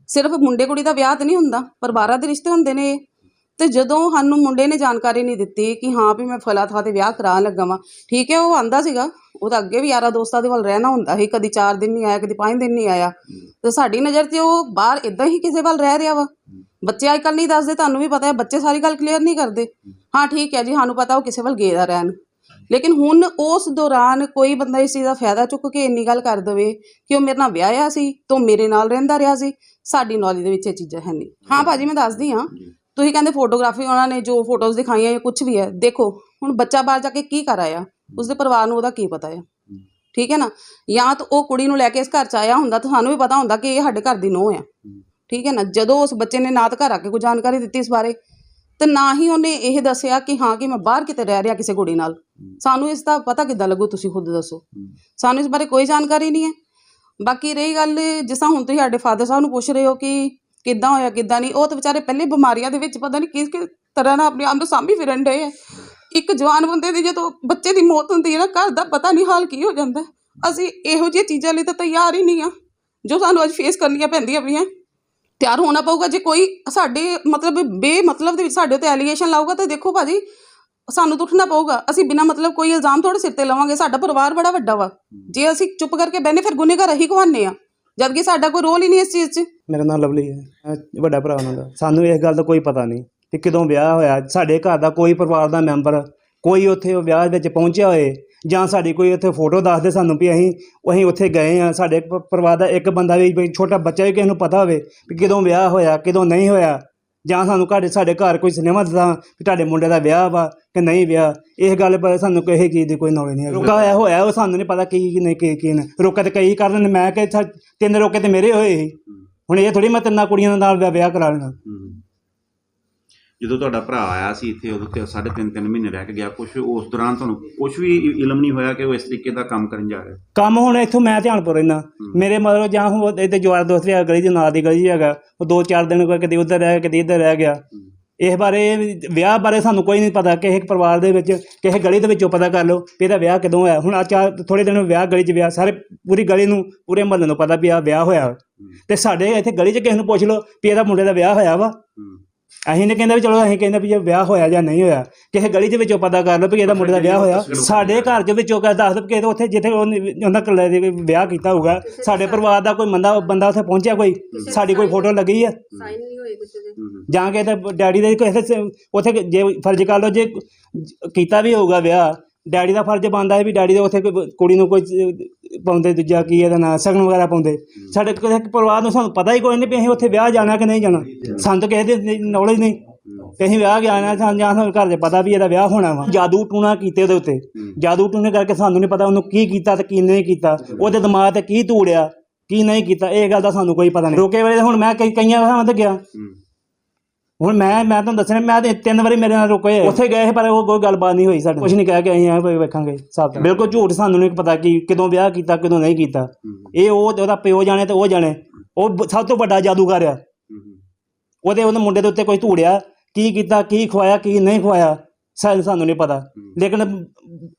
ਸਿਰਫ ਮੁੰਡੇ ਕੁੜੀ ਦਾ ਵਿਆਹ ਤਾਂ ਨਹੀਂ ਹੁੰਦਾ ਪਰਿਵਾਰਾਂ ਦੇ ਰਿਸ਼ਤੇ ਹੁੰਦੇ ਨੇ। ਤੇ ਜਦੋਂ ਸਾਨੂੰ ਮੁੰਡੇ ਨੇ ਜਾਣਕਾਰੀ ਨਹੀਂ ਦਿੱਤੀ ਕਿ ਹਾਂ ਵੀ ਮੈਂ ਫਲਾ ਥਾਂ ਤੇ ਵਿਆਹ ਕਰਾਉਣ ਲੱਗਾ ਵਾਂ, ਠੀਕ ਹੈ, ਉਹ ਆਂਦਾ ਸੀਗਾ, ਉਹ ਤਾਂ ਅੱਗੇ ਵੀ ਯਾਰਾਂ ਦੋਸਤਾਂ ਦੇ ਵੱਲ ਰਹਿਣਾ ਹੁੰਦਾ ਸੀ, ਕਦੀ 4 ਦਿਨ ਨਹੀਂ ਆਇਆ, ਕਦੀ 5 ਦਿਨ ਨਹੀਂ ਆਇਆ। ਤੇ ਸਾਡੀ ਨਜ਼ਰ 'ਚ ਉਹ ਬਾਹਰ ਇਦਾਂ ਹੀ ਕਿਸੇ ਵੱਲ ਰਹਿ ਰਿਹਾ ਵਾ। ਬੱਚੇ ਅੱਜ ਕੱਲ੍ਹ ਨਹੀਂ ਦੱਸਦੇ, ਤੁਹਾਨੂੰ ਵੀ ਪਤਾ ਹੈ, ਬੱਚੇ ਸਾਰੀ ਗੱਲ ਕਲੀਅਰ ਨਹੀਂ ਕਰਦੇ। ਹਾਂ, ਠੀਕ ਹੈ ਜੀ, ਸਾਨੂੰ ਪਤਾ ਉਹ ਕਿਸੇ ਵੱਲ ਗਏ ਦਾ ਰਹਿਣ। ਲੇਕਿਨ ਹੁਣ ਉਸ ਦੌਰਾਨ ਕੋਈ ਬੰਦਾ ਇਸ ਚੀਜ਼ ਦਾ ਫਾਇਦਾ ਚੁੱਕ ਕੇ ਇੰਨੀ ਗੱਲ ਕਰ ਦਵੇ ਕਿ ਉਹ ਮੇਰੇ ਨਾਲ ਵਿਆਹਿਆ ਸੀ, ਤੋਂ ਮੇਰੇ ਨਾਲ ਰਹਿੰਦਾ ਰਿਹਾ ਸੀ, ਸਾਡੀ ਨੌਲੇਜ ਦੇ ਵਿੱਚ ਇਹ ਚੀਜ਼ਾਂ ਹੈ ਨਹੀਂ। ਹਾਂ, ਭਾਜੀ, ਮੈਂ ਦੱਸਦੀ ਹਾਂ ਤੁਸੀਂ ਕਹਿੰਦੇ ਫੋਟੋਗ੍ਰਾਫੀ ਉਹਨਾਂ ਨੇ ਜੋ ਫੋਟੋਜ਼ ਦਿਖਾਈਆਂ ਜਾਂ ਕੁਝ ਵੀ ਹੈ, ਦੇਖੋ, ਹੁਣ ਬੱਚਾ ਬਾਹਰ ਜਾ ਕੇ ਕੀ ਕਰ ਆਇਆ? ਉਸਦੇ ਪਰਿਵਾਰ ਨੂੰ ਉਹਦਾ ਕੀ ਪਤਾ ਹੈ? ਠੀਕ ਹੈ ਨਾ? ਜਾਂ ਤਾਂ ਉਹ ਕੁੜੀ ਨੂੰ ਲੈ ਕੇ ਇਸ ਘਰ ਚ ਆਇਆ ਹੁੰਦਾ ਤਾਂ ਸਾਨੂੰ ਵੀ ਪਤਾ ਹੁੰਦਾ ਕਿ ਇਹ ਸਾਡੇ ਘਰ ਦੀ ਨੂੰਹ ਆ ਠੀਕ ਹੈ ਨਾ? ਜਦੋਂ ਉਸ ਬੱਚੇ ਨੇ ਨਾ ਤਾਂ ਘਰ ਆ ਕੇ ਕੋਈ ਜਾਣਕਾਰੀ ਦਿੱਤੀ ਇਸ ਬਾਰੇ, ਤੇ ਨਾ ਹੀ ਉਹਨੇ ਇਹ ਦੱਸਿਆ ਕਿ ਹਾਂ, ਕਿ ਮੈਂ ਬਾਹਰ ਕਿਤੇ ਰਹਿ ਰਿਹਾ ਕਿਸੇ ਕੁੜੀ ਨਾਲ। ਸਾਨੂੰ ਇਸ ਦਾ ਪਤਾ ਕਿੱਦਾਂ ਲੱਗੂ, ਤੁਸੀਂ ਖੁਦ ਦੱਸੋ। ਸਾਨੂੰ ਇਸ ਬਾਰੇ ਕੋਈ ਜਾਣਕਾਰੀ ਨਹੀਂ ਹੈ। ਬਾਕੀ ਰਹੀ ਗੱਲ, ਜਿਸ ਤਰ੍ਹਾਂ ਹੁਣ ਤੁਸੀਂ ਸਾਡੇ ਫਾਦਰ ਸਾਹਿਬ ਨੂੰ ਪੁੱਛ ਰਹੇ ਹੋ ਕਿ ਕਿੱਦਾਂ ਹੋਇਆ, ਕਿੱਦਾਂ ਨਹੀਂ, ਉਹ ਤਾਂ ਵਿਚਾਰੇ ਪਹਿਲੇ ਬਿਮਾਰੀਆਂ ਦੇ ਵਿੱਚ ਪਤਾ ਨਹੀਂ ਕਿਸ ਕਿਸ ਤਰ੍ਹਾਂ ਨਾਲ ਆਪਣੇ ਆਪ ਨੂੰ ਸਾਂਭੀ ਫਿਰਨ ਡਏ ਆ। ਇੱਕ ਜਵਾਨ ਬੰਦੇ ਦੀ ਜਦੋਂ ਬੱਚੇ ਦੀ ਮੌਤ ਹੁੰਦੀ ਹੈ ਨਾ, ਘਰ ਦਾ ਪਤਾ ਨਹੀਂ ਹਾਲ ਕੀ ਹੋ ਜਾਂਦਾ। ਅਸੀਂ ਇਹੋ ਜਿਹੀਆਂ ਚੀਜ਼ਾਂ ਲਈ ਤਾਂ ਤਿਆਰ ਹੀ ਨਹੀਂ ਆ, ਜੋ ਸਾਨੂੰ ਅੱਜ ਫੇਸ ਕਰਨੀਆਂ ਪੈਂਦੀਆਂ ਪਈਆਂ। ਤਿਆਰ ਹੋਣਾ ਪਊਗਾ, ਜੇ ਕੋਈ ਸਾਡੇ ਮਤਲਬ ਬੇ ਮਤਲਬ ਦੇ ਵਿੱਚ ਸਾਡੇ ਉੱਤੇ ਐਲੀਗੇਸ਼ਨ ਲਾਊਗਾ ਤਾਂ ਦੇਖੋ ਭਾਜੀ, ਸਾਨੂੰ ਤਾਂ ਉੱਠਣਾ ਪਊਗਾ। ਅਸੀਂ ਬਿਨਾ ਮਤਲਬ ਕੋਈ ਇਲਜ਼ਾਮ ਥੋੜੇ ਸਿਰ ਤੇ ਲਵਾਂਗੇ, ਸਾਡਾ ਪਰਿਵਾਰ ਬੜਾ ਵੱਡਾ ਵਾ। ਜੇ ਅਸੀਂ ਚੁੱਪ ਕਰਕੇ ਬਹਿਨੇ ਫਿਰ ਗੁਨੇਗਾਰ ਅਸੀਂ ਕਹਾਉਂਦੇ ਆ। ਜਦਕਿ ਸਾਡਾ ਕੋਈ ਰੋਲ ਹੀ ਨਹੀਂ ਇਸ ਚੀਜ਼ 'ਚ। ਮੇਰਾ ਨਾਮ ਲਵਲੀ ਹੈ। ਮੈਂ ਵੱਡਾ ਭਰਾ ਉਹਨਾਂ ਦਾ। ਸਾਨੂੰ ਇਸ ਗੱਲ ਦਾ ਕੋਈ ਪਤਾ ਨਹੀਂ ਕਿ ਕਦੋਂ ਵਿਆਹ ਹੋਇਆ। ਸਾਡੇ ਘਰ ਦਾ ਕੋਈ ਪਰਿਵਾਰ ਦਾ ਮੈਂਬਰ, ਕੋਈ ਉੱਥੇ ਉਹ ਵਿਆਹ ਵਿੱਚ ਪਹੁੰਚਿਆ ਹੋਏ ਜਾਂ ਸਾਡੀ ਕੋਈ ਉੱਥੇ ਫੋਟੋ ਦੱਸਦੇ ਸਾਨੂੰ ਵੀ ਅਸੀਂ ਅਸੀਂ ਉੱਥੇ ਗਏ ਆ ਸਾਡੇ ਪ- ਪਰਿਵਾਰ ਦਾ ਇੱਕ ਬੰਦਾ ਵੀ ਵੀ ਛੋਟਾ ਬੱਚਾ ਵੀ ਕਿਸੇ ਨੂੰ ਪਤਾ ਹੋਵੇ ਵੀ ਕਦੋਂ ਵਿਆਹ ਹੋਇਆ, ਕਦੋਂ ਨਹੀਂ ਹੋਇਆ। ਜਾਂ ਸਾਨੂੰ ਘਰ ਸਾਡੇ ਘਰ ਕੋਈ ਸਿਨੇਮਾ ਦੱਸਾਂ ਵੀ ਤੁਹਾਡੇ ਮੁੰਡੇ ਦਾ ਵਿਆਹ ਵਾ ਕਿ ਨਹੀਂ ਵਿਆਹ ਇਹ ਗੱਲ ਬਾਰੇ ਸਾਨੂੰ ਕਿਸੇ ਚੀਜ਼ ਦੀ ਕੋਈ ਨੌਲੇਜ ਨਹੀਂ ਰੁਕਾ ਹੋਇਆ ਹੋਇਆ ਉਹ ਸਾਨੂੰ ਨਹੀਂ ਪਤਾ ਕੀ ਕੀ ਨਹੀਂ ਕੀ ਕੀ ਨਹੀਂ ਰੋਕਾ ਤੇ ਕਈ ਕਰ ਦਿੰਦੇ ਮੈਂ ਕਿ ਤਿੰਨ ਰੋਕੇ ਤੇ ਮੇਰੇ ਹੋਏ ਸੀ। ਹੁਣ ਇਹ ਥੋੜੀ ਮੈਂ ਤਿੰਨਾਂ ਕੁੜੀਆਂ ਨਾਲ ਵਿਆਹ- ਕਰਾ ਲੈਣਾ। ਜਦੋਂ ਤੁਹਾਡਾ ਭਰਾ ਆਇਆ ਸੀ ਇੱਥੇ ਉਦੋਂ ਤੇ ਸਾਢੇ ਤਿੰਨ ਤਿੰਨ ਮਹੀਨੇ ਰਹਿ ਕੇ ਗਿਆ ਕੁਝ ਉਸ ਦੌਰਾਨ ਤੁਹਾਨੂੰ ਕੁਝ ਵੀ ਇਲਮ ਨਹੀਂ ਹੋਇਆ ਕਿ ਉਹ ਇਸ ਤਰੀਕੇ ਦਾ ਕੰਮ ਕਰਨ ਜਾ ਰਿਹਾ? ਕੰਮ ਹੁਣ ਇੱਥੋਂ ਮੈਂ ਧਿਆਨਪੁਰ ਰਹਿਣਾ ਮੇਰੇ ਮਤਲਬ ਜਾਂ ਹੁਣ ਇੱਥੇ ਜਵਾਰ ਦੋਸਤ ਹੈਗਾ ਗਲੀ ਦੇ ਨਾਲ ਦੀ ਗਲੀ ਹੈਗਾ। ਉਹ ਦੋ ਚਾਰ ਦਿਨ ਕੋਈ ਕਦੇ ਉੱਧਰ ਰਹਿ ਕਦੇ ਇੱਧਰ ਰਹਿ ਗਿਆ। ਇਸ ਬਾਰੇ ਵਿਆਹ ਬਾਰੇ ਸਾਨੂੰ ਕੋਈ ਨਹੀਂ ਪਤਾ। ਕਿਸੇ ਪਰਿਵਾਰ ਦੇ ਵਿੱਚ ਕਿਸੇ ਗਲੀ ਦੇ ਵਿੱਚੋਂ ਪਤਾ ਕਰ ਲਓ ਵੀ ਇਹਦਾ ਵਿਆਹ ਕਦੋਂ ਹੋਇਆ। ਹੁਣ ਆ ਚਾਰ ਥੋੜੇ ਦਿਨ ਵਿਆਹ ਗਲੀ 'ਚ ਵਿਆਹ ਸਾਰੇ ਪੂਰੀ ਗਲੀ ਨੂੰ ਪੂਰੇ ਮਹੱਲੇ ਨੂੰ ਪਤਾ ਵੀ ਆ ਵਿਆਹ ਹੋਇਆ। ਤੇ ਸਾਡੇ ਇੱਥੇ ਗਲੀ 'ਚ ਕਿਸੇ ਨੂੰ ਪੁੱਛ ਲਓ ਵੀ ਇਹਦਾ ਮੁੰਡੇ ਦਾ ਵਿਆਹ ਹੋਇਆ ਵਾ। ਅਸੀਂ ਨੇ ਕਹਿੰਦੇ ਵੀ ਚਲੋ ਅਸੀਂ ਕਹਿੰਦੇ ਵੀ ਜੇ ਵਿਆਹ ਹੋਇਆ ਜਾਂ ਨਹੀਂ ਹੋਇਆ ਕਿਸੇ ਗਲੀ ਦੇ ਵਿੱਚੋਂ ਪਤਾ ਕਰ ਲਓ ਵੀ ਇਹਦਾ ਮੁੰਡੇ ਦਾ ਵਿਆਹ ਹੋਇਆ। ਸਾਡੇ ਘਰ ਦੇ ਵਿੱਚੋਂ ਕਹ ਦੱਸ ਦੋ ਕਿ ਉੱਥੇ ਜਿੱਥੇ ਉਹਨੇ ਉਹਨਾਂ ਕੱਲੇ ਦੇ ਵਿਆਹ ਕੀਤਾ ਹੋਊਗਾ। ਸਾਡੇ ਪਰਿਵਾਰ ਦਾ ਕੋਈ ਬੰਦਾ ਬੰਦਾ ਉੱਥੇ ਪਹੁੰਚਿਆ ਕੋਈ? ਸਾਡੀ ਕੋਈ ਫੋਟੋ ਲੱਗੀ ਆ। ਹਮ। ਜਾਂ ਕਿ ਤੇ ਡੈਡੀ ਦੇ ਕਿਸੇ ਸ- ਉੱਥੇ ਜੇ ਫਰਜ਼ ਕਰ ਲਓ ਜੇ ਕੀਤਾ ਵੀ ਹੋਊਗਾ ਵਿਆਹ ਡੈਡੀ ਦਾ ਫਰਜ਼ ਬਣਦਾ ਹੈ ਵੀ ਡੈਡੀ ਦੇ ਉੱਥੇ ਕੋਈ ਕੁੜੀ ਨੂੰ ਕੋਈ ਪਾਉਂਦੇ ਦੂਜਾ ਕੀ ਇਹਦਾ ਨਾਂ ਸਗਨ ਵਗੈਰਾ ਪਾਉਂਦੇ। ਸਾਡੇ ਕਿਸੇ ਪਰਿਵਾਰ ਨੂੰ ਸਾਨੂੰ ਪਤਾ ਹੀ ਕੋਈ ਨਹੀਂ ਵੀ ਅਸੀਂ ਉੱਥੇ ਵਿਆਹ ਜਾਣਾ ਕਿ ਨਹੀਂ ਜਾਣਾ। ਸਾਨੂੰ ਤਾਂ ਕਿਸੇ ਦੀ ਨੌਲੇਜ ਨਹੀਂ। ਕਿ ਅਸੀਂ ਵਿਆਹ ਜਾਣਾ ਸਾਨੂੰ ਜਾਂ ਸਾਨੂੰ ਘਰ ਦੇ ਪਤਾ ਵੀ ਇਹਦਾ ਵਿਆਹ ਹੋਣਾ ਵਾ। ਜਾਦੂ ਟੂਣਾ ਕੀਤੇ ਉਹਦੇ ਉੱਤੇ। ਜਾਦੂ ਟੂਣੇ ਕਰਕੇ ਸਾਨੂੰ ਨਹੀਂ ਪਤਾ ਉਹਨੂੰ ਕੀ ਕੀਤਾ ਤੇ ਕੀ ਨਹੀਂ ਕੀਤਾ। ਉਹਦੇ ਦਿਮਾਗ ਤੇ ਕੀ ਧੂੜਿਆ ਕੀ ਨਹੀਂ ਕੀਤਾ ਇਹ ਗੱਲ ਦਾ ਸਾਨੂੰ ਕੋਈ ਪਤਾ ਨਹੀਂ। ਰੋਕੇ ਵੇਲੇ ਤਾਂ ਹੁਣ ਮੈਂ ਕਈ ਕਈਆਂ ਥਾਵਾਂ ਤੇ ਗਿਆ। ਹੁਣ ਮੈਂ ਮੈਂ ਤੁਹਾਨੂੰ ਦੱਸਣਾ ਮੈਂ ਤੇ ਤਿੰਨ ਵਾਰੀ ਮੇਰੇ ਨਾਲ ਰੁਕੇ। ਉੱਥੇ ਗਏ ਪਰ ਉਹ ਕੋਈ ਗੱਲਬਾਤ ਨਹੀਂ ਹੋਈ ਸਾਡੇ ਕੁਝ ਨਹੀਂ ਕਹਿ ਕੇ ਅਸੀਂ ਆ ਵੇਖਾਂਗੇ ਸਾਬ ਬਿਲਕੁਲ ਝੂਠ ਸਾਨੂੰ ਨਹੀਂ ਪਤਾ ਕਿ ਕਦੋਂ ਵਿਆਹ ਕੀਤਾ ਕਦੋਂ ਨਹੀਂ ਕੀਤਾ। ਇਹ ਉਹ ਉਹਦਾ ਪਿਓ ਜਾਣੇ ਤੇ ਉਹ ਜਾਣੇ। ਉਹ ਸਭ ਤੋਂ ਵੱਡਾ ਜਾਦੂਗਰ ਆ। ਉਹਦੇ ਉਹਦੇ ਮੁੰਡੇ ਦੇ ਉੱਤੇ ਕੋਈ ਧੂੜਿਆ ਕੀ ਕੀਤਾ ਕੀ ਖਵਾਇਆ ਕੀ ਨਹੀਂ ਖਵਾਇਆ ਸਾ- ਸਾਨੂੰ ਨਹੀਂ ਪਤਾ। ਲੇਕਿਨ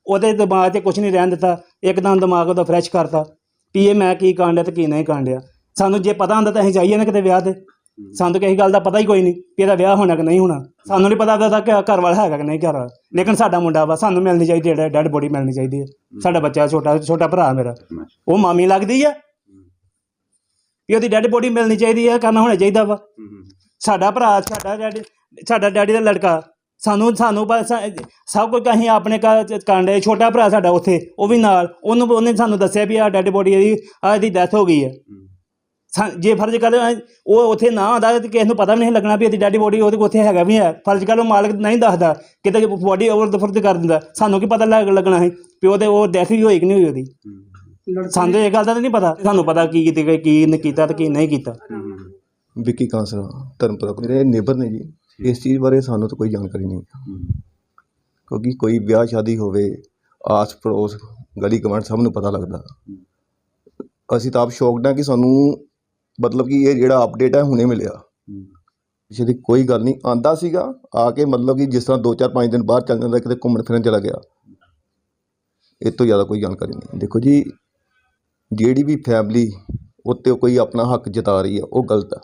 ਉਹਦੇ ਦਿਮਾਗ 'ਤੇ ਕੁਝ ਨਹੀਂ ਰਹਿਣ ਦਿੱਤਾ। ਇੱਕਦਮ ਦਿਮਾਗ ਉਹਦਾ ਫਰੈਸ਼ ਕਰਤਾ ਵੀ ਇਹ ਮੈਂ ਕੀ ਕਾਂਡਿਆ ਤੇ ਕੀ ਨਹੀਂ ਕਾਂਡਿਆ। ਸਾਨੂੰ ਜੇ ਪਤਾ ਹੁੰਦਾ ਤਾਂ ਅਸੀਂ ਜਾਈਏ ਨਾ ਕਿਤੇ ਵਿਆਹ ਤੇ। ਸਾਨੂੰ ਤਾਂ ਕਿਸੇ ਗੱਲ ਦਾ ਪਤਾ ਹੀ ਕੋਈ ਨਹੀਂ ਵੀ ਇਹਦਾ ਵਿਆਹ ਹੋਣਾ ਕਿ ਨਹੀਂ ਹੋਣਾ। ਸਾਨੂੰ ਨਹੀਂ ਪਤਾ ਉਹਦਾ ਕਿ ਘਰ ਵਾਲਾ ਹੈਗਾ ਕਿ ਨਹੀਂ ਘਰ ਵਾਲਾ। ਲੇਕਿਨ ਸਾਡਾ ਮੁੰਡਾ ਵਾ ਸਾਨੂੰ ਮਿਲਣੀ ਚਾਹੀਦੀ ਹੈ ਡੈਡ ਬੋਡੀ ਮਿਲਣੀ ਚਾਹੀਦੀ ਹੈ। ਸਾਡਾ ਬੱਚਾ ਛੋਟਾ ਛੋਟਾ ਭਰਾ ਮੇਰਾ। ਉਹ ਮਾਮੀ ਲੱਗਦੀ ਆ। ਵੀ ਉਹਦੀ ਡੈਡ ਬੋਡੀ ਮਿਲਣੀ ਚਾਹੀਦੀ ਹੈ ਕਰਨਾ ਹੋਣਾ ਚਾਹੀਦਾ ਵਾ। ਸਾਡਾ ਭਰਾ ਸਾਡਾ ਡੈਡੀ ਸਾਡਾ ਡੈਡੀ ਦਾ ਲੜਕਾ। ਸਾਨੂੰ ਸਾਨੂੰ ਸਭ ਕੁਝ ਅਸੀਂ ਆਪਣੇ ਕਾਂਡੇ ਛੋਟਾ ਭਰਾ ਸਾਡਾ ਉੱਥੇ ਉਹ ਵੀ ਨਾਲ। ਉਹਨੂੰ ਉਹਨੇ ਸਾਨੂੰ ਦੱਸਿਆ ਵੀ ਆ ਡੈਡ ਬੋਡੀ ਇਹਦੀ ਆ ਇਹਦੀ ਡੈਥ ਹੋ ਗਈ ਹੈ। ਜੇ ਫਰਜ਼ ਕਰ ਉਹ ਉੱਥੇ ਨਾ ਆਉਂਦਾ ਤੇ ਕਿਸੇ ਨੂੰ ਪਤਾ ਵੀ ਨਹੀਂ ਲੱਗਣਾ ਵੀ ਇਹਦੀ ਡੈਡੀ ਬੋਡੀ ਉਹਦੇ ਕੋਲ ਉੱਥੇ ਹੈਗਾ ਵੀ ਹੈ। ਫਰਜ਼ ਕਰ ਉਹ ਮਾਲਕ ਨਹੀਂ ਦੱਸਦਾ ਕਿਤੇ ਬੋਡੀ ਓਵਰ ਦ ਫਰਜ਼ ਕਰ ਦਿੰਦਾ। ਸਾਨੂੰ ਕੀ ਪਤਾ ਲੱਗ ਲੱਗਣਾ ਹੈ ਵੀ ਉਹਦੇ ਉਹ ਡੈਥ ਵੀ ਹੋਈ ਕਿ ਨਹੀਂ ਹੋਈ ਉਹਦੀ। ਸਾਨੂੰ ਇਹ ਗੱਲ ਦਾ ਤਾਂ ਨਹੀਂ ਪਤਾ। ਸਾਨੂੰ ਪਤਾ ਕੀ ਕੀਤੀ ਕੀ ਨਹੀਂ ਕੀਤਾ ਤੇ ਕੀ ਨਹੀਂ ਕੀਤਾ। ਵਿੱਕੀ ਕਾਂਸਰਾ ਧਰਮਪੁਰਾ ਮੇਰੇ ਨੇਬਰ ਨੇ ਜੀ। ਇਸ ਚੀਜ਼ ਬਾਰੇ ਸਾਨੂੰ ਤਾਂ ਕੋਈ ਜਾਣਕਾਰੀ ਨਹੀਂ। ਕਿਉਂਕਿ ਕੋਈ ਵਿਆਹ ਸ਼ਾਦੀ ਹੋਵੇ ਆਸ ਪੜੋਸ ਗਲੀ ਗਵਾਂਢ ਸਭ ਨੂੰ ਪਤਾ ਲੱਗਦਾ। ਅਸੀਂ ਤਾਂ ਆਪ ਸ਼ੌਕਡ ਹਾਂ ਕਿ ਸਾਨੂੰ ਮਤਲਬ ਕਿ ਇਹ ਜਿਹੜਾ ਅਪਡੇਟ ਹੈ ਹੁਣੇ ਮਿਲਿਆ। ਕਿਸੇ ਦੀ ਕੋਈ ਗੱਲ ਨਹੀਂ। ਆਂਦਾ ਸੀਗਾ, ਆ ਕੇ ਮਤਲਬ ਕਿ ਜਿਸ ਤਰ੍ਹਾਂ 2-4-5 ਦਿਨ ਬਾਹਰ ਚੱਲ ਜਾਂਦਾ ਕਿਤੇ ਘੁੰਮਣ ਫਿਰਨ ਚਲਾ ਗਿਆ। ਇਹ ਤੋਂ ਜ਼ਿਆਦਾ ਕੋਈ ਜਾਣਕਾਰੀ ਨਹੀਂ। ਦੇਖੋ ਜੀ, ਜਿਹੜੀ ਵੀ ਫੈਮਿਲੀ ਉੱਤੇ ਕੋਈ ਆਪਣਾ ਹੱਕ ਜਤਾ ਰਹੀ ਹੈ, ਉਹ ਗਲਤ ਹੈ।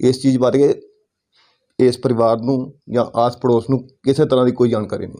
ਇਸ ਚੀਜ਼ ਬਾਰੇ ਇਸ ਪਰਿਵਾਰ ਨੂੰ ਜਾਂ ਆਸ ਪੜੋਸ ਨੂੰ ਕਿਸੇ ਤਰ੍ਹਾਂ ਦੀ ਕੋਈ ਜਾਣਕਾਰੀ ਨਹੀਂ।